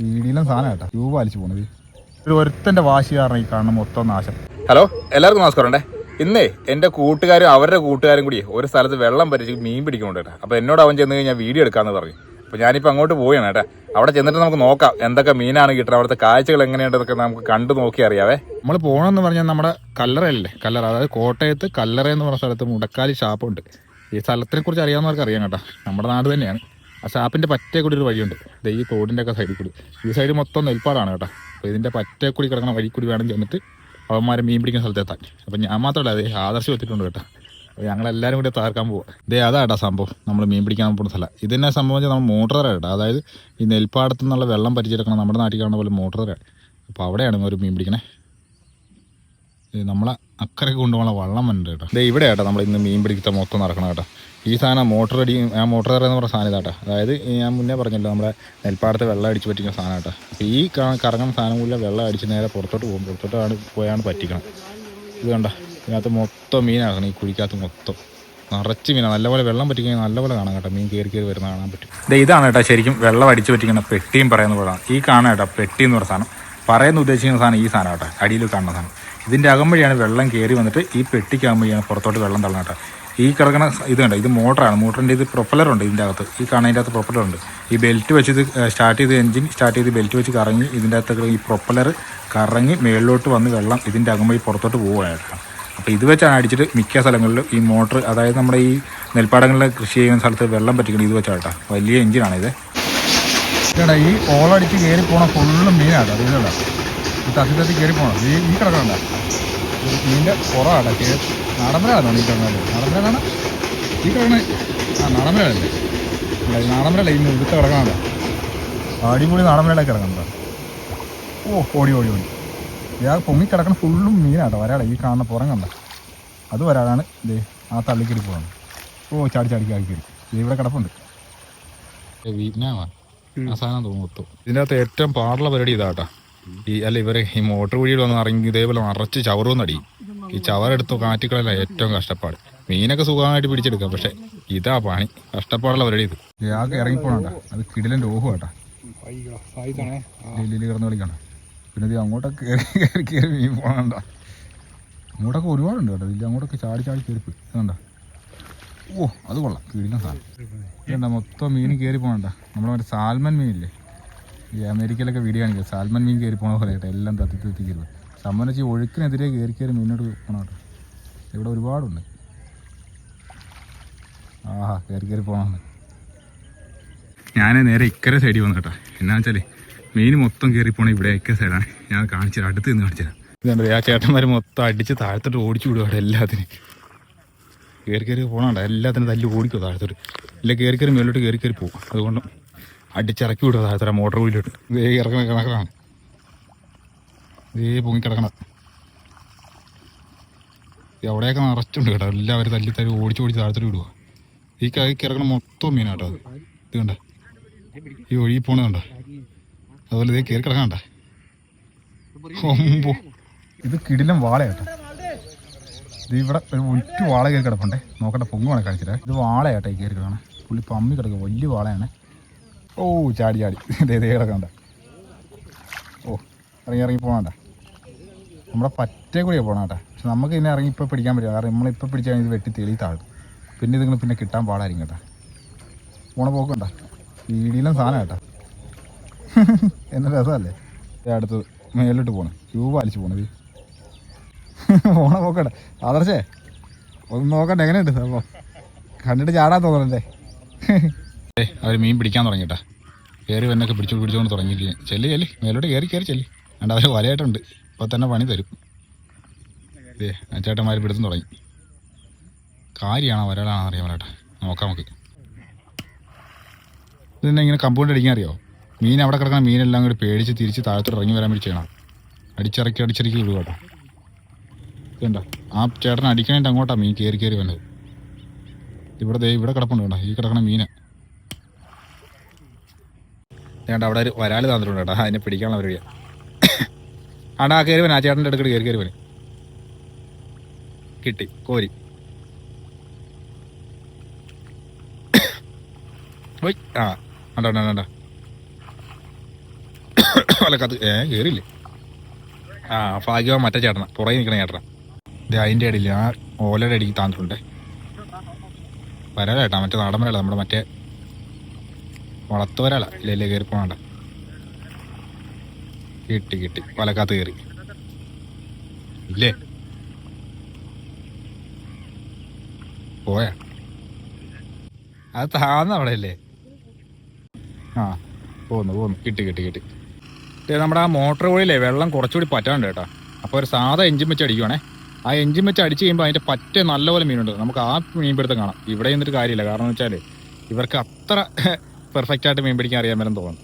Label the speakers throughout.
Speaker 1: സാധനം കേട്ടോ. ട്യൂബ് വലിച്ചു പോണത്. ഒരു ഒരുത്തന്റെ വാശി കാരണം ഈ കാണുന്ന മൊത്തം നാശം.
Speaker 2: ഹലോ എല്ലാവർക്കും നമസ്കാരം ഉണ്ടേ? ഇന്നേ എന്റെ കൂട്ടുകാരും അവരുടെ കൂട്ടുകാരും കൂടി ഒരു സ്ഥലത്ത് വെള്ളം പരിച്ച് മീൻ പിടിക്കുന്നുണ്ട് കേട്ടോ. അപ്പോൾ എന്നോട് അവൻ ചെന്ന് കഴിഞ്ഞാൽ വീഡിയോ എടുക്കാന്ന് പറഞ്ഞു. അപ്പോൾ ഞാനിപ്പോൾ അങ്ങോട്ട് പോവുകയാണ് കേട്ടോ. അവിടെ ചെന്നിട്ട് നമുക്ക് നോക്കാം എന്തൊക്കെ മീനാണ് കിട്ടുന്നത് അവിടുത്തെ കാഴ്ചകൾ എങ്ങനെയുണ്ടെന്നൊക്കെ നമുക്ക് കണ്ടു നോക്കി അറിയാവേ.
Speaker 1: നമ്മൾ പോകണമെന്ന് പറഞ്ഞാൽ നമ്മുടെ കല്ലറയല്ലേ? കല്ലറ അതായത് കോട്ടയത്ത് കല്ലറ എന്ന് പറഞ്ഞ സ്ഥലത്ത് മുടക്കാലി ഷാപ്പുണ്ട്. ഈ സ്ഥലത്തിനെ കുറിച്ച് അറിയാവുന്നവർക്ക് അറിയാം കേട്ടോ. നമ്മുടെ നാട് തന്നെയാണ്. ആ ഷാപ്പിന്റെ പറ്റേ കൂടി ഒരു വഴിയുണ്ട്. ദേ ഈ തോടിന്റെ ഒക്കെ സൈഡിൽ കൂടി. ഈ സൈഡ് മൊത്തം നെൽപ്പാടാണ് കേട്ടോ. അപ്പോൾ ഇതിന്റെ പറ്റേ കൂടി കിടക്കുന്ന വഴി കൂടി വേണം ചെന്നിട്ട് അവന്മാരെ മീൻ പിടിക്കുന്ന സ്ഥലത്തെത്താൻ. അപ്പം ഞാൻ മാത്രമല്ല അതേ ആദർശം എത്തിയിട്ടുണ്ട് കേട്ടോ. അപ്പോൾ ഞങ്ങളെല്ലാവരും കൂടി താർക്കാൻ പോവാം. ഇതേ അതാ കേട്ടോ സംഭവം. നമ്മൾ മീൻ പിടിക്കാൻ പോകുന്ന സ്ഥലം. ഇതിനെ സംബന്ധിച്ച് നമ്മൾ കേട്ടോ. അതായത് ഈ നെൽപ്പാടത്തു നിന്നുള്ള വെള്ളം പരിചരിക്കണം നമ്മുടെ നാട്ടിൽ കാണുന്ന പോലെ മോട്ടർ തരാം അപ്പോൾ അവിടെയാണ് ഒരു മീൻ പിടിക്കണേ. ഇത് നമ്മളെ അക്കരയ്ക്ക് കൊണ്ടുപോകണ വള്ളം വേണ്ട കേട്ടോ. ദേ ഇവിടെ കേട്ടോ നമ്മൾ ഇന്ന് മീൻ പിടിക്കത്തെ മൊത്തം നടക്കണം കേട്ടോ. ഈ സാധനം മോട്ടർ അടി ആ മോട്ടർ എന്ന് പറഞ്ഞ സാധനം ഇതാട്ടോ അതായത് ഞാൻ മുന്നേ പറഞ്ഞല്ലോ നമ്മുടെ നെൽപ്പാടത്ത് വെള്ളം അടിച്ച് പറ്റിക്കുന്ന സാധനം കേട്ടോ. അപ്പോൾ ഈ കറങ്ങുന്ന സാധനം കൂടി വെള്ളം അടിച്ച് നേരെ പുറത്തോട്ട് പോകും. പുറത്തോട്ടാണ് പോയാണ് പറ്റിക്കണം. ഇത് കണ്ട ഇതിനകത്ത് മൊത്തം മീനാക്കണം ഈ കുഴിക്കകത്ത് മൊത്തം. നിറച്ച് മീനാണ്. നല്ലപോലെ വെള്ളം പറ്റിക്കഴിഞ്ഞാൽ നല്ലപോലെ കാണാം കേട്ടോ. മീൻ കയറി കയറി വരുന്ന കാണാൻ പറ്റും. ഇത് ഇതാണ് കേട്ടോ ശരിക്കും വെള്ളം അടിച്ച് പറ്റിക്കുന്ന പെട്ടിയും പറയുന്ന പോലാണ് ഈ കാണാം കേട്ടോ പെട്ടി എന്ന് പറഞ്ഞ സാധനം. പറയുന്ന ഉദ്ദേശിക്കുന്ന സാധനം ഈ സാധനം കേട്ടോ. അടിയിൽ കാണുന്ന സാധനം. ഇതിന്റെ അകം വഴിയാണ് വെള്ളം കയറി വന്നിട്ട് ഈ പെട്ടിക്ക് അകം വഴിയാണ് പുറത്തോട്ട് വെള്ളം തള്ളുന്നത് ഈ കിടക്കുന്ന ഇത് കണ്ടോ? ഇത് മോട്ടറാണ്. മോട്ടറിന്റെ ഇത് പ്രൊപ്പലറുണ്ട് ഇതിന്റെ അകത്ത്. ഈ കാണുന്നതിന്റെ അകത്ത് പ്രൊപ്പലറുണ്ട് ഈ ബെൽറ്റ് വെച്ച് ഇത് സ്റ്റാർട്ട് ചെയ്ത് എഞ്ചിൻ സ്റ്റാർട്ട് ചെയ്ത് ബെൽറ്റ് വെച്ച് കറങ്ങി ഇതിന്റെ അകത്ത് ഈ പ്രൊപ്പലർ കറങ്ങി മേളിലോട്ട് വന്ന് വെള്ളം ഇതിന്റെ അകം വഴി പുറത്തോട്ട് പോവുകയാണ് അപ്പോൾ ഇത് വെച്ചാണ് അടിച്ചിട്ട് മിക്ക സ്ഥലങ്ങളിലും ഈ മോട്ടർ അതായത് നമ്മുടെ ഈ നെൽപ്പാടങ്ങളിൽ കൃഷി ചെയ്യുന്ന സ്ഥലത്ത് വെള്ളം പറ്റിക്കുന്നത് ഇത് വെച്ചാട്ട വലിയ എഞ്ചിനാണ് ഇത്. ഈ ഓളടിച്ച് കയറി പോണ ഫുള്ളും മീനാണ് അറിയില്ല ഈ തത്തി കയറി പോകണം ഈ ഈ കിടക്കണ്ട മീനിന്റെ പുറമാണ് കയറി നാടമ്പരാണോ ഈ കിടന്നാലും നടമ്പരാണ് ഈ കിടക്കണ. ആ നാടമ്പരല്ലേ നടമ്പരല്ല ഇന്ന് ഇവിടുത്തെ കിടക്കണണ്ട അടിപൊളി നടമ്പരല്ലേ കിടക്കണ്ട ഓ ഓടി ഓടി ഓടി. ഇയാൾ പൊങ്ങി കിടക്കണ ഫുള്ളും മീനാട്ടോ. വരാളെ ഈ കാണുന്ന പുറം കണ്ട. അത് വരാനാണ് ദേ ആ തള്ളിക്കടി പോകുന്നത് ഓ ചാടി ചാടി ചാടി കയറി ദേ ഇവിടെ കിടപ്പുണ്ട്. വിയറ്റ്നാമാ ആ സാധനം തോന്നുന്നു ഇതിന്റെ അകത്ത് ഏറ്റവും പാടുള്ള പരിപാടി ഇതാട്ടാ. ഈ അല്ല ഇവരെ ഈ മോട്ടോർ വഴിയിൽ വന്ന് ഇറങ്ങി ഇതേപോലെ നിറച്ച് നടി ഈ ചവറെടുത്ത് കാറ്റിക്കളല്ല ഏറ്റവും കഷ്ടപ്പാട്. മീനൊക്കെ സുഖമായിട്ട് പിടിച്ചെടുക്കാം പക്ഷെ ഇതാ പണി. കഷ്ടപ്പാടുള്ള പരിപാടി ഇത്. ഇറങ്ങി ഇറങ്ങിപ്പോണണ്ട അത് കിടിലന്റെ ഓഹു കേട്ടാ. ഡൽഹിയിൽ കിടന്ന് കളിക്കണം പിന്നെ ഇത് അങ്ങോട്ടൊക്കെ കയറി കയറി കയറി മീൻ പോകണ്ട അങ്ങോട്ടൊക്കെ ഒരുപാടുണ്ട് കേട്ടോ. ഇതിൽ അങ്ങോട്ടൊക്കെ ചാടി ചാടി കയറിപ്പ് ഇതുണ്ട? ഓ അത് കൊള്ളാം. കിടിലൻ സാധനം. ഇതുണ്ട? മൊത്തം മീൻ കയറി പോകണ്ട നമ്മളെ മറ്റേ സാൽമൻ മീനില്ലേ? ഈ അമേരിക്കയിലൊക്കെ വീഡിയോ കാണിക്കുക. സാൽമൻ മീൻ കയറി പോണ പോലെ കേട്ടോ. എല്ലാം തത്തി തത്തി കയറി സംബന്ധിച്ച് വെച്ചാൽ ഒഴുക്കിനെതിരെ കയറി കയറി മീനോട് പോകണം കേട്ടോ. ഇവിടെ ഒരുപാടുണ്ട്. ആഹാ കയറി കയറി പോകണം ഞാൻ നേരെ ഇക്കരെ സൈഡിൽ വന്നു കേട്ടോ. എന്നാ വെച്ചാൽ മീൻ മൊത്തം കയറി പോണ ഇവിടെ ഇക്കര സൈഡാണ് ഞാൻ കാണിച്ചു അടുത്ത് നിന്ന് കാണിച്ചു തരാം. ഇതുണ്ട് ആ ചേട്ടന്മാർ മൊത്തം അടിച്ച് താഴത്തോട്ട് ഓടിച്ചു വിടും അവിടെ എല്ലാത്തിനും. കയറി കയറി പോകണണ്ട എല്ലാത്തിനും തല്ലി ഓടിക്കും താഴത്തോട്ട്. ഇല്ല കയറി കയറി മേലോട്ട് കയറി കയറി പോകും അതുകൊണ്ട് അടിച്ചിറക്കി വിടുക താഴത്തോടെ മോട്ടർ വീലിട്ട് ഇതേ ഇറക്കണ കിടക്കണം ഇതേ പൊങ്ങി കിടക്കണം. ഇത് അവിടെയൊക്കെ നിറച്ചുണ്ട് കേട്ടോ. എല്ലാവരും തല്ലി തല്ലി ഓടിച്ച് ഓടിച്ച് താഴത്തോട്ട് വിടുക ഈ കൈ കിടക്കണ മൊത്തം മീനാട്ടോ അത്. ഇത് കണ്ട? ഈ ഒഴുകി പോണത് കണ്ട? അതുപോലെ ഇതേ കയറി കിടക്കണ്ട ഇത് കിടിലം വാളയാട്ടോ. ഇത് ഇവിടെ ഒരു ഒറ്റ വാള കയറി കിടപ്പുണ്ടേ. നോക്കട്ടെ പൊങ്ങു വേണേ കാണിച്ചിട്ടേ ഇത് വാളയാട്ടോ ഈ കയറി കിടക്കണേ. പുള്ളി പമ്മി കിടക്കുക. വലിയ വാളയാണ്. ഓ ചാടി ചാടി. ഇതേ കിടക്കണ്ട ഓ ഇറങ്ങി ഇറങ്ങി പോകണ്ട നമ്മുടെ പറ്റേ കൂടിയാണ് പോകണം കേട്ടോ? പക്ഷെ നമുക്ക് ഇതിനെ ഇറങ്ങി ഇപ്പോൾ പിടിക്കാൻ പറ്റില്ല. കാരണം നമ്മളിപ്പോൾ പിടിച്ചാൽ ഇത് വെട്ടി തെളി താഴും പിന്നെ ഇതുങ്ങൾ പിന്നെ കിട്ടാൻ പാടായിരിക്കും കേട്ടോ. പോണ പോക്കണ്ട വീടിയിലും സാധനം കേട്ടോ. എന്നെ രസമല്ലേ? അടുത്തത് മേലോട്ട് പോകണം ക്യൂ പാലിച്ച് പോണത് പോണ പോക്കണ്ട ആദർശേ ഒന്ന് നോക്കണ്ട എങ്ങനെയുണ്ട് സംഭവം? കണ്ടിട്ട് ചാടാൻ തോന്നണല്ലേ? അവർ മീൻ പിടിക്കാൻ തുടങ്ങിട്ടാ. കയറി വന്നൊക്കെ പിടിച്ചു പിടിച്ചുകൊണ്ട് തുടങ്ങിയിരിക്കുകയും ചെല്ലി ചെല്ലി. മേലോട്ട് കയറി കയറി ചെല്ലി. അണ്ട് അവർ വലയായിട്ടുണ്ട്. ഇപ്പോൾ തന്നെ പണി തരും. ആ ചേട്ടന്മാർ പിടുത്തം തുടങ്ങി. കാര്യമാണോ വരാളാണോ അറിയാൻ പറയട്ടെ നോക്കാം നമുക്ക്. ഇതെന്നെ ഇങ്ങനെ കമ്പൗണ്ട് അടിക്കാൻ അറിയോ? മീൻ അവിടെ കിടക്കുന്ന മീനെല്ലാം കൂടി പേടിച്ച് തിരിച്ച് താഴത്തോട്ട് ഇറങ്ങി വരാൻ വേണ്ടി ചെയ്യണം. അടിച്ചിറക്കി അടിച്ചിറക്കി വിടുക കേട്ടോ ഇതുണ്ടോ? ആ ചേട്ടൻ അടിക്കണേണ്ട അങ്ങോട്ടാണ് മീൻ കയറി കയറി വന്നത്. ഇവിടെ ദേ ഇവിടെ കിടപ്പുണ്ട് കേട്ടോ ഈ കിടക്കണ മീന്. ചേട്ടാ അവിടെ ഒരു വരാൽ തന്നിട്ടുണ്ട് കേട്ടോ. അതിനെ പിടിക്കാനുള്ള പരിപാടിയാണ് ആടാ കയറി വനെ ആ ചേട്ടന്റെ അടുക്കൽ കയറി കയറി കിട്ടി കോരി. ഒയ് ആ വേണ്ട വേണ്ട വലക്കത്ത് ഏ ആ മറ്റേ ചേട്ടനാ. പുറകെ നിൽക്കണ ചേട്ടനാ. അതിന്റെ ഇടയിൽ ആ ഓലയുടെ വരാലേട്ടാ മറ്റേ നാടൻ നമ്മുടെ മറ്റേ വളർത്ത് ഇല്ലല്ലേ ഇല്ലേ കയറി പോകണ്ട. കിട്ടി കിട്ടി. വലക്കാത്ത കയറി. ഇല്ലേ? പോയാ? അത് താന്ന അവിടെ അല്ലേ ആ പോന്നു പോന്നു. കിട്ടി കിട്ടി കിട്ടി. നമ്മുടെ ആ മോട്ടോർ വഴിയിലേ വെള്ളം കുറച്ചുകൂടി പറ്റാണ്ട് കേട്ടോ. അപ്പോൾ ഒരു സാധാ എഞ്ചിൻ വെച്ച് അടിക്കുവാണേ. ആ എഞ്ചിൻ വെച്ച് അടിച്ച് കഴിയുമ്പോൾ അതിന്റെ പറ്റ നല്ലപോലെ മീനുണ്ട്. നമുക്ക് ആ മീൻ പിടുത്തം കാണാം. ഇവിടെ നിന്നിട്ട് കാര്യമില്ല. കാരണം എന്ന് വെച്ചാൽ ഇവർക്ക് അത്ര പെർഫെക്റ്റ് ആയിട്ട് മീൻ പിടിക്കാൻ അറിയാൻ വരും തോന്നും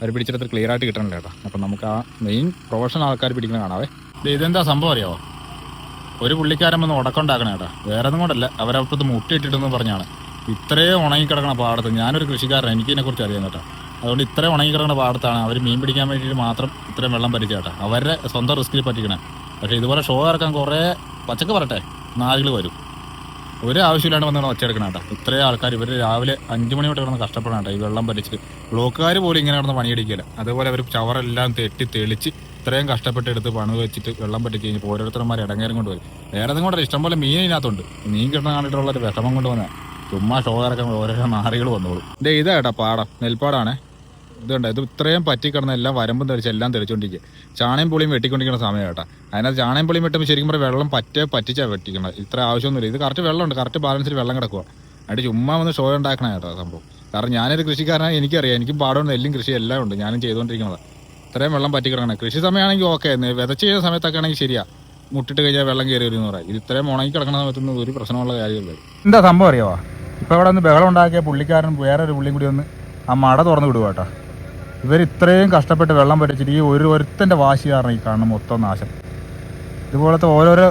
Speaker 1: അവർ പിടിച്ചിട്ട് ക്ലിയർ ആയിട്ട് കിട്ടണില്ല കേട്ടോ. അപ്പം നമുക്ക് ആ മെയിൻ പ്രൊഫഷണൽ ആൾക്കാർ പിടിക്കുന്ന കാണാവേ. ഇത് ഇതെന്താ സംഭവം അറിയാവോ ഒരു പുള്ളിക്കാരൻ വന്ന് ഉടക്കുണ്ടാക്കണേ കേട്ടോ. വേറെ ഒന്നും കൊണ്ടല്ല അവരപ്പുറത്ത് മുട്ടിയിട്ടിട്ടെന്ന് പറഞ്ഞാണ്. ഇത്രയും ഉണങ്ങിക്കിടക്കണ പാടത്ത് ഞാനൊരു കൃഷിക്കാരൻ എനിക്കിതിനെ കുറിച്ച് അറിയാം കേട്ടോ. അതുകൊണ്ട് ഇത്രയും ഉണങ്ങിക്കിടക്കുന്ന പാടത്താണ് അവർ മീൻ പിടിക്കാൻ വേണ്ടിയിട്ട് മാത്രം ഇത്രയും വെള്ളം പരിചയം കേട്ടോ. അവരുടെ സ്വന്തം റിസ്കിൽ പറ്റിക്കണേ. പക്ഷേ ഇതുപോലെ ഷോ ഇറക്കാൻ കുറേ പച്ചക്ക് പറട്ടെ. നാലുകൾ വരും. ഒരു ആവശ്യമില്ലാണ്ട് വന്നാണ് ഒച്ചയെടുക്കണം കേട്ടോ. ഇത്രയും ആൾക്കാർ ഇവർ രാവിലെ അഞ്ച് മണി തൊട്ട് കിടന്ന് കഷ്ടപ്പെടണം കേട്ടോ ഈ വെള്ളം പരിച്ചിട്ട് ബ്ലോക്കുകാർ പോലും ഇങ്ങനെ കിടന്ന് പണിയടിക്കില്ല. അതുപോലെ അവർ ചവറെല്ലാം തെറ്റി തെളിച്ച് ഇത്രയും കഷ്ടപ്പെട്ട് എടുത്ത് പണി വെച്ചിട്ട് വെള്ളം പറ്റി കഴിഞ്ഞ് ഓരോരുത്തർമാർ ഇടങ്ങേരം കൊണ്ട് വരും വേറെ ഒന്നും കൊണ്ടല്ല ഇഷ്ടംപോലെ മീൻ ഇതിനകത്തുണ്ട് മീൻ കിട്ടണം കണ്ടിട്ടുള്ള ഒരു വിഷമം കൊണ്ട് വന്നാൽ ചുമ്മാ ഷോ ഇറക്കാൻ ഓരോരോ നാറികൾ വന്നോളൂ. ഇതേ ഇതാ കേട്ടോ പാടം നെൽപ്പാടാണേ. ഇതുണ്ട്. ഇത് ഇത്രയും പറ്റിക്കിടന്ന എല്ലാം വരമ്പും തെളിച്ച് എല്ലാം തെളിച്ചുകൊണ്ടിരിക്കുക ചാണയും പുളിയും വെട്ടിക്കൊണ്ടിരിക്കുന്ന സമയം കേട്ടോ. അതിനകത്ത് ചാണയും പുളിയും വെട്ടുമ്പോൾ ശരിക്കും പറഞ്ഞാൽ വെള്ളം പറ്റേ പറ്റിച്ചാണ് വെട്ടിക്കണം ഇത്ര ആവശ്യമൊന്നുമില്ല. ഇത് കറക്റ്റ് വെള്ളമുണ്ട്. കറക്റ്റ് ബാലൻസിൽ വെള്ളം കിടക്കുക അതിന്റെ ചുമ്മാ വന്ന് ഷോ ഉണ്ടാക്കണം കേട്ടോ സംഭവം. കാരണം ഞാനൊരു കൃഷിക്കാരനാണ് എനിക്കറിയാം. എനിക്കും പാടമുണ്ട് എല്ലാം കൃഷി എല്ലാം ഉണ്ട്. ഞാനും ചെയ്തുകൊണ്ടിരിക്കുന്നത് ഇത്രയും വെള്ളം പറ്റിക്കിടക്കണം കൃഷി സമയമാണെങ്കിൽ ഓക്കെ വിതച്ച് ചെയ്യുന്ന സമയത്തൊക്കെ ആണെങ്കിൽ ശരിയാ. മുട്ടിട്ട് കഴിഞ്ഞാൽ വെള്ളം കയറി വരും എന്ന് പറയാം. ഇത് ഇത്രയും ഉണങ്ങി കിടക്കുന്ന സമയത്തൊന്നും ഒരു പ്രശ്നമുള്ള കാര്യമില്ല. എന്താ സംഭവം അറിയാവോ? ഇപ്പോൾ ഇവിടെ ഒന്ന് ബഹളം ഉണ്ടാക്കിയ പുള്ളിക്കാരൻ വേറെ ഒരു പുള്ളിയും കൂടി ഒന്ന് ആ മട തുറന്ന് വിടുക കേട്ടോ. ഇവർ ഇത്രയും കഷ്ടപ്പെട്ട് വെള്ളം പറ്റിച്ചിട്ട് ഈ ഒരു ഒരുത്തന്റെ വാശി കാരണം ഈ കാണുന്ന മൊത്തം നാശം. ഇതുപോലത്തെ ഓരോരോ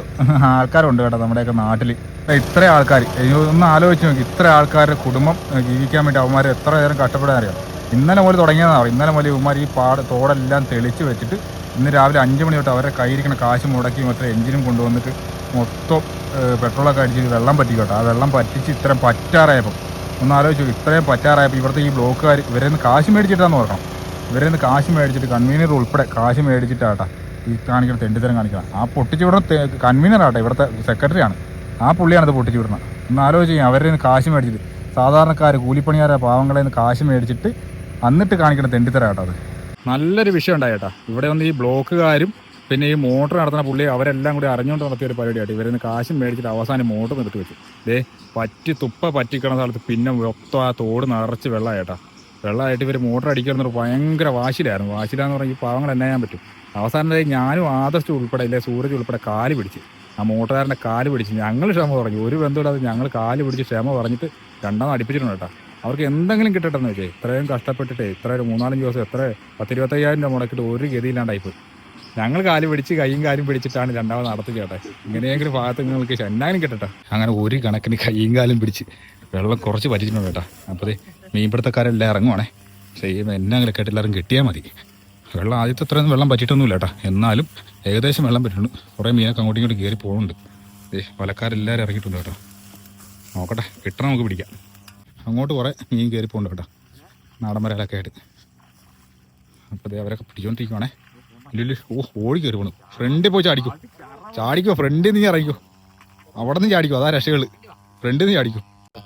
Speaker 1: ആൾക്കാരുണ്ട് കേട്ടോ നമ്മുടെയൊക്കെ നാട്ടിൽ ഇത്ര ആൾക്കാർ ഒന്ന് ആലോചിച്ച് നോക്കി ഇത്ര ആൾക്കാരുടെ കുടുംബം ജീവിക്കാൻ വേണ്ടി അവന്മാർ എത്ര നേരം കഷ്ടപ്പെടാൻ അറിയാം? ഇന്നലെ മുതൽ തുടങ്ങിയതാണ് ഇന്നലെ മുതൽ ഇവന്മാർ ഈ പാട് തോടെല്ലാം തെളിച്ച് വെച്ചിട്ട് ഇന്ന് രാവിലെ അഞ്ച് മണി തൊട്ട് അവരുടെ കയ്യിരിക്കണ കാശ് മുടക്കി മറ്റേ എഞ്ചിനും കൊണ്ടുവന്നിട്ട് മൊത്തം പെട്രോളൊക്കെ അടിച്ചിട്ട് വെള്ളം പറ്റി കേട്ടോ ആ വെള്ളം പറ്റിച്ച് ഇത്രയും പറ്റാറായപ്പം. ഒന്ന് ആലോചിച്ചു ഇത്രയും പറ്റാറായപ്പോൾ ഇവിടുത്തെ ഈ ബ്ലോക്കുകാർ ഇവരെ നിന്ന് കാശ് മേടിച്ചിട്ടാന്ന് ഓർക്കണം. ഇവരെ നിന്ന് കാശ് മേടിച്ചിട്ട് കൺവീനർ ഉൾപ്പെടെ കാശ് മേടിച്ചിട്ടാട്ടാ ഈ കാണിക്കുന്ന തെണ്ടിത്തരം കാണിക്കണം. ആ പൊട്ടിച്ചു വിടുന്ന കൺവീനർ ആട്ടെ ഇവിടുത്തെ സെക്രട്ടറി ആണ്. ആ പുള്ളിയാണ് ഇത് പൊട്ടിച്ചു വിടുന്നത്. ഒന്ന് ആലോചിച്ച് കഴിഞ്ഞാൽ അവരെ നിന്ന് കാശ് മേടിച്ചിട്ട് സാധാരണക്കാർ കൂലിപ്പണിയാരെ പാവങ്ങളെ നിന്ന് കാശ് മേടിച്ചിട്ട് എന്നിട്ട് കാണിക്കുന്ന തെണ്ടിത്തരം ആട്ടോ അത്. നല്ലൊരു വിഷയം ഉണ്ടായേട്ടാ. ഇവിടെ വന്ന് ഈ ബ്ലോക്കുകാരും പിന്നെ ഈ മോട്ടർ നടത്തുന്ന പുള്ളി അവരെല്ലാം കൂടി അറിഞ്ഞുകൊണ്ട് നടത്തിയ ഒരു പരിപാടിയായിട്ട് ഇവരിന്ന് കാശും മേടിച്ചിട്ട് അവസാനം മോട്ടർ നിർത്തി വെച്ചു. ദേ പറ്റി തുപ്പ പറ്റിക്കണ സ്ഥലത്ത് പിന്നെ മൊത്തം ആ തോട് നിറച്ച് വെള്ളമായിട്ടാ വെള്ളമായിട്ട് ഇവർ മോട്ടർ അടിക്കണം ഭയങ്കര വാശിലായിരുന്നു വാശിലാന്ന് പറഞ്ഞാൽ ഈ പാവങ്ങൾ എന്നാ ചെയ്യാൻ പറ്റും. അവസാനം ഞാനും ആദർശ് ഉൾപ്പെടെ ഇല്ലേ സൂരജ് ഉൾപ്പെടെ കാൽ പിടിച്ച്. ആ മോട്ടോറിന്റെ കാൽ പിടിച്ച് ഞങ്ങൾ ക്ഷമ പറഞ്ഞു. ഒരു ബന്ധമില്ലാതെ ഞങ്ങൾ കാൽ പിടിച്ച് ക്ഷമ പറഞ്ഞിട്ട് രണ്ടാമത് അടിപ്പിച്ചിട്ടുണ്ട് കേട്ടോ. അവർക്ക് എന്തെങ്കിലും കിട്ടട്ടെന്ന് വെച്ചേ. ഇത്രയും കഷ്ടപ്പെട്ടിട്ട് ഇത്ര മൂന്നാലഞ്ച് ദിവസം എത്ര പത്തിരുപത്തയ്യായിരം രൂപ മുടക്കിട്ട് ഒരു ഗതിയില്ലാണ്ടായിപ്പോയി ഞങ്ങൾ കാൽ പിടിച്ച് കൈയും കാലും പിടിച്ചിട്ടാണ് രണ്ടാമത് നടത്തി കേട്ടെ. ഇങ്ങനെയെങ്കിലും ഭാഗത്ത് നിങ്ങൾക്ക് എന്നാലും കിട്ടട്ടെ. അങ്ങനെ ഒരു കണക്കിന് കൈയും കാലും പിടിച്ച് വെള്ളം കുറച്ച് പറ്റിച്ചിട്ടുണ്ട് കേട്ടോ. അപ്പോൾ ദേ മീൻപിടുത്തക്കാരെല്ലാം ഇറങ്ങുവാണേ. ചെയ്യുമ്പോൾ എന്നെങ്കിലും കേട്ട് എല്ലാവരും കിട്ടിയാൽ മതി. വെള്ളം ആദ്യത്തെ അത്രയൊന്നും വെള്ളം പറ്റിയിട്ടൊന്നുമില്ല കേട്ടോ. എന്നാലും ഏകദേശം വെള്ളം പറ്റിയിട്ടുണ്ട്. കുറേ മീനൊക്കെ അങ്ങോട്ടും ഇങ്ങോട്ടും കയറി പോകുന്നുണ്ട്. ഏ വലക്കാരെല്ലാവരും ഇറങ്ങിയിട്ടുണ്ട് കേട്ടോ. നോക്കട്ടെ കിട്ടണം നമുക്ക് പിടിക്കാം. അങ്ങോട്ട് കുറേ മീൻ കയറി പോകുന്നുണ്ട് കേട്ടോ. നാടൻ മരകളൊക്കെ ആയിട്ട്. അപ്പോൾ ദേ അവരൊക്കെ പിടിച്ചോണ്ടിരിക്കുവാണേ. ഇല്ല ഓ ഓടി കയറി പോണു. ഫ്രണ്ടിൽ പോയി ചാടിക്കും. ചാടിക്കോ ഫ്രണ്ടിൽ നിന്ന് ഇറങ്ങിക്കോ. അവിടെ നിന്ന് ചാടിക്കോ അതാ രക്ഷകൾ ഫ്രണ്ടിൽ നിന്ന് ചാടിക്കോ.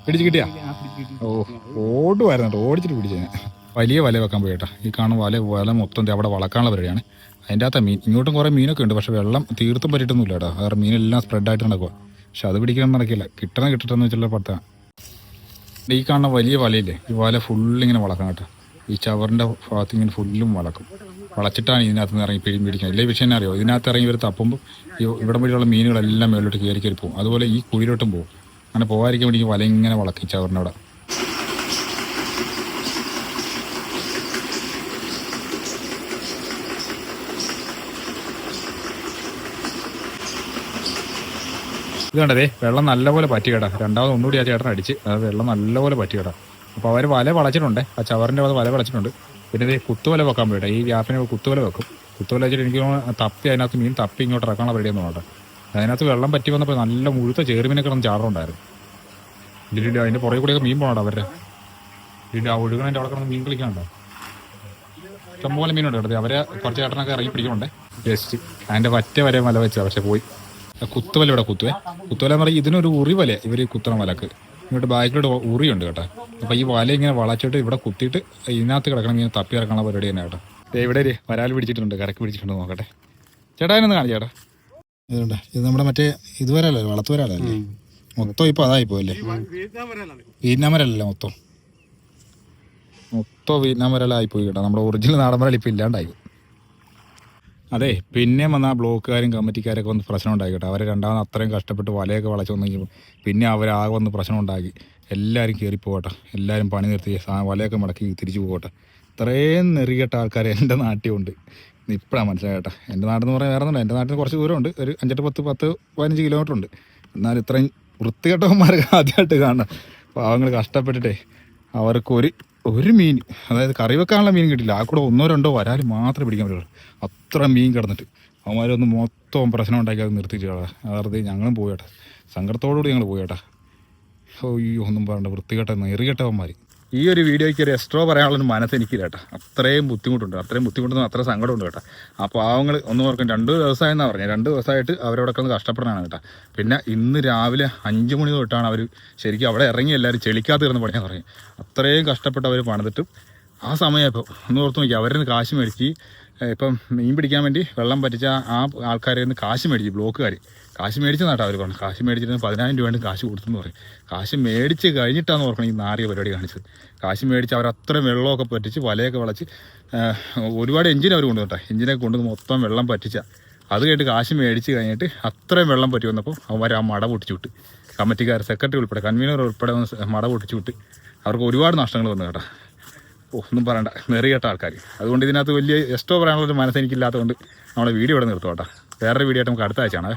Speaker 1: പിടിച്ച് കിട്ടിയാ? ഓ ഓടുമായിരുന്നു റോഡിച്ചിട്ട് പിടിച്ചതിനെ വലിയ വല വെക്കാൻ പോയി കേട്ടോ. ഈ കാണുന്ന വല വല മൊത്തം അവിടെ വളക്കാനുള്ള പരിപാടിയാണ്. അതിന്റെ അകത്ത് മീൻ ഇങ്ങോട്ടും കുറേ മീനൊക്കെ ഉണ്ട്. പക്ഷെ വെള്ളം തീർത്തും പറ്റിയിട്ടൊന്നുമില്ല കേട്ടോ. വേറെ മീനെല്ലാം സ്പ്രെഡായിട്ട് നടക്കുക പക്ഷെ അത് പിടിക്കാൻ നടക്കില്ല. കിട്ടണം കിട്ടണമെന്ന് വെച്ചുള്ള പടുത്താണ് ഈ കാണുന്ന വലിയ വലയില്ലേ? ഈ വല ഫുള്ളിങ്ങനെ വളക്കണം കേട്ടോ. ഈ ചവറിന്റെ ഭാഗത്ത് ഇങ്ങനെ ഫുള്ളും വളക്കും. വളച്ചിട്ടാണ് ഇതിനകത്ത് നിന്ന് ഇറങ്ങി പിഴിഞ്ഞ് പിടിക്കുന്നത്. ഇല്ലേ വിഷയം അറിയോ? ഇതിനകത്ത് ഇറങ്ങി ഇവർ തപ്പുമ്പോൾ ഈ ഇവിടെ വഴിയുള്ള മീനുകളെല്ലാം മേലോട്ട് കയറി കയറി പോകും. അതുപോലെ ഈ കുഴിയിലോട്ടും പോകും. അങ്ങനെ പോകാതിരിക്കാൻ വേണ്ടി വല ഇങ്ങനെ വളക്കും അവരുടെ അവിടെ. ഇത് കണ്ടതേ വെള്ളം നല്ലപോലെ പറ്റി കേട്ടാ രണ്ടാമത് ഒന്നുകൂടി ആ ചേട്ടൻ അടിച്ച് അത് വെള്ളം നല്ലപോലെ പറ്റി കേട്ടാ അപ്പോൾ അവർ വല വളച്ചിട്ടുണ്ട്. ആ ചവറിന്റെ അത് വല വളച്ചിട്ടുണ്ട്. പിന്നെ ഇത് കുത്തുവല വെക്കാൻ പോയിട്ടാ. ഈ ഗ്യാപ്പിനെ കുത്തുവല വെക്കും. കുത്തുവല വെച്ചിട്ട് എനിക്ക് തപ്പി അതിനകത്ത് മീൻ തപ്പി ഇങ്ങോട്ട് ഇറക്കാനുള്ള പരിപാടിയൊന്നും വേണ്ട. അതിനകത്ത് വെള്ളം പറ്റി വന്നപ്പോൾ നല്ല മുഴുത്ത ചേറുമീനെ കിടന്ന് ചാറുണ്ടായിരുന്നു ഇല്ല അതിന്റെ പുറകെ കൂടെയൊക്കെ മീൻ പോകണം അവരുടെ? ഇല്ല ഒഴുകണതിന്റെ അവിടെ കിടന്ന് മീൻ കളിക്കാനുണ്ടോ? ഇഷ്ടംപോലെ മീനുണ്ട് കേട്ടോ. അവരെ കുറച്ച് ചേട്ടനൊക്കെ ഇറങ്ങി പിടിക്കുന്നുണ്ട്. ജസ്റ്റ് അതിന്റെ വറ്റ വരെ മല വെച്ചാൽ പക്ഷെ പോയി. കുത്തുവല ഇവിടെ കുത്തുവേ. കുത്തുവല എന്ന് പറഞ്ഞാൽ ഇതിനൊരു ഉറി വല ഇവർ കുത്തണ വലക്ക്. ഇങ്ങോട്ട് ബാക്കിലോട്ട് ഉറിയുണ്ട് കേട്ടോ. അപ്പൊ ഈ വല ഇങ്ങനെ വളച്ചിട്ട് ഇവിടെ കുത്തിയിട്ട് ഇതിനകത്ത് കിടക്കണം ഇങ്ങനെ തപ്പി ഇറക്കണ പരിപാടി തന്നെ കേട്ടോ. ഇവിടെ വരാൽ പിടിച്ചിട്ടുണ്ട് കരക്ക് പിടിച്ചിട്ടുണ്ട് നോക്കട്ടെ. ചേട്ടാ എന്നൊന്ന് കാണിച്ചു ചേട്ടാ ഇതുണ്ട്. ഇത് നമ്മുടെ മറ്റേ ഇതുവരല്ലേ വളർത്തു വരാലല്ലേ മൊത്തം ഇപ്പൊ അതായി പോയല്ലേ? വിയറ്റ്നാം വരല്ലേ മൊത്തം. മൊത്തം വിയറ്റ്നാം വരലായി പോയി കേട്ടോ. നമ്മുടെ ഒറിജിനൽ നാടൻ വരൽ ഇപ്പൊ ഇല്ലാണ്ടായി. അതെ പിന്നെ വന്ന ആ ബ്ലോക്കുകാരും കമ്മിറ്റിക്കാരൊക്കെ വന്ന് പ്രശ്നം ഉണ്ടാക്കി കേട്ടോ. അവരെ രണ്ടാമത് അത്രയും കഷ്ടപ്പെട്ട് വലയൊക്കെ വളച്ചു വന്നെങ്കിൽ പിന്നെ അവരാകെ വന്ന് പ്രശ്നം ഉണ്ടാക്കി. എല്ലാവരും കയറി പോകട്ടെ എല്ലാവരും പണി നിർത്തി വലയൊക്കെ മടക്കി തിരിച്ചു പോകട്ടെ ഇത്രയും നെറികെട്ട ആൾക്കാർ എന്റെ നാട്ടിലുണ്ട്. ഇപ്പോഴാണ് മനസ്സിലാകട്ടെ എന്റെ നാടെന്ന് പറയാൻ വേറെ ഒന്നുമില്ല. എന്റെ നാട്ടിൽ കുറച്ച് ദൂരമുണ്ട്. ഒരു അഞ്ചെട്ട് പത്ത് പത്ത് പതിനഞ്ച് കിലോമീറ്റർ ഉണ്ട്. എന്നാൽ ഇത്രയും വൃത്തികെട്ടവന്മാർ ആദ്യമായിട്ട് കാണണം. പാവങ്ങൾ കഷ്ടപ്പെട്ടിട്ടേ അവർക്ക് ഒരു ഒരു മീൻ അതായത് കറി വെക്കാനുള്ള മീൻ കിട്ടില്ല. ആ കൂടെ ഒന്നോ രണ്ടോ വരാൽ മാത്രമേ പിടിക്കാൻ പറ്റുള്ളൂ. അത്ര മീൻ കിടന്നിട്ട്. അവന്മാരൊന്ന് മൊത്തം പ്രശ്നം ഉണ്ടാക്കി അത് നിർത്തിയിട്ട് അതായത് ഞങ്ങളും പോയേട്ടാ സങ്കടത്തോടുകൂടി ഞങ്ങൾ പോയേട്ടാ അയ്യോ ഒന്നും പറയണ്ട. വൃത്തികെട്ട നെറികെട്ടവന്മാർ ഈ ഒരു വീഡിയോയ്ക്ക് ഒരു എക്സ്ട്രോ പറയാനുള്ളൊരു മനസ്സ് എനിക്കില്ല കേട്ടോ. അത്രയും ബുദ്ധിമുട്ടുണ്ട്. അത്രയും ബുദ്ധിമുട്ടുന്ന അത്ര സങ്കടമുണ്ട് കേട്ടോ. ആ പാവങ്ങൾ ഒന്നും ഓർക്കും. രണ്ട് ദിവസമായി എന്നാണ് പറഞ്ഞത് രണ്ട് ദിവസമായിട്ട് അവരോടൊക്കെ ഒന്ന് കഷ്ടപ്പെടാനാണ് കേട്ടോ. പിന്നെ ഇന്ന് രാവിലെ അഞ്ച് മണി തൊട്ടാണ് അവർ ശരിക്കും അവിടെ ഇറങ്ങി എല്ലാവരും ചെളിക്കാത്ത ഇരുന്ന് പണിയാൻ പറഞ്ഞു അത്രയും കഷ്ടപ്പെട്ട് അവർ പണിതിട്ടും ആ സമയം ഇപ്പോൾ ഒന്ന് ഓർത്ത് നോക്കി അവരിൽ നിന്ന് കാശ് മേടിച്ച് ഇപ്പം മീൻ പിടിക്കാൻ വേണ്ടി വെള്ളം പറ്റിച്ച ആ ആൾക്കാരിൽ നിന്ന് കാശ് മേടിച്ച് ബ്ലോക്കുകാർ കാശ് മേടിച്ചെന്നാട്ടോ അവർ പറഞ്ഞു. കാശ് മേടിച്ചിട്ട് പതിനായിരം രൂപ കാശ് കൊടുത്തെന്ന് പറയും. കാശ് മേടിച്ച് കഴിഞ്ഞിട്ടാണ് ഓർക്കണം ഈ നാറിയ പരിപാടി കാണിച്ചത്. കാശ് മേടിച്ച് അവർ അത്രയും വെള്ളമൊക്കെ പറ്റിച്ച് വലയൊക്കെ വളച്ച് ഒരുപാട് എഞ്ചിൻ അവർ കൊണ്ടുവന്നിട്ടാ എഞ്ചിനൊക്കെ കൊണ്ടുവന്ന് മൊത്തം വെള്ളം പറ്റിച്ച. അത് കേട്ട് കാശ് മേടിച്ച് കഴിഞ്ഞിട്ട് അത്രയും വെള്ളം പറ്റി വന്നപ്പോൾ അവർ ആ മട പൊട്ടിച്ചു വിട്ട്. കമ്മിറ്റിക്കാർ സെക്രട്ടറി ഉൾപ്പെടെ കൺവീനർ ഉൾപ്പെടെ മട പൊട്ടിച്ചു വിട്ട് അവർക്ക് ഒരുപാട് നഷ്ടങ്ങൾ വന്നു കേട്ടോ. ഒന്നും പറയണ്ട. നെറികെട്ട ആൾക്കാർ അതുകൊണ്ട് ഇതിനകത്ത് വലിയ എക്സ്ട്രോ പറയാനുള്ളൊരു മനസ്സെനിക്കില്ലാത്തതുകൊണ്ട് നമ്മുടെ വീഡിയോ ഇവിടെ നിർത്തും കേട്ടോ വേറൊരു വീഡിയോ ആയിട്ട് നമുക്ക് അടുത്ത ആഴ്ചയാണ്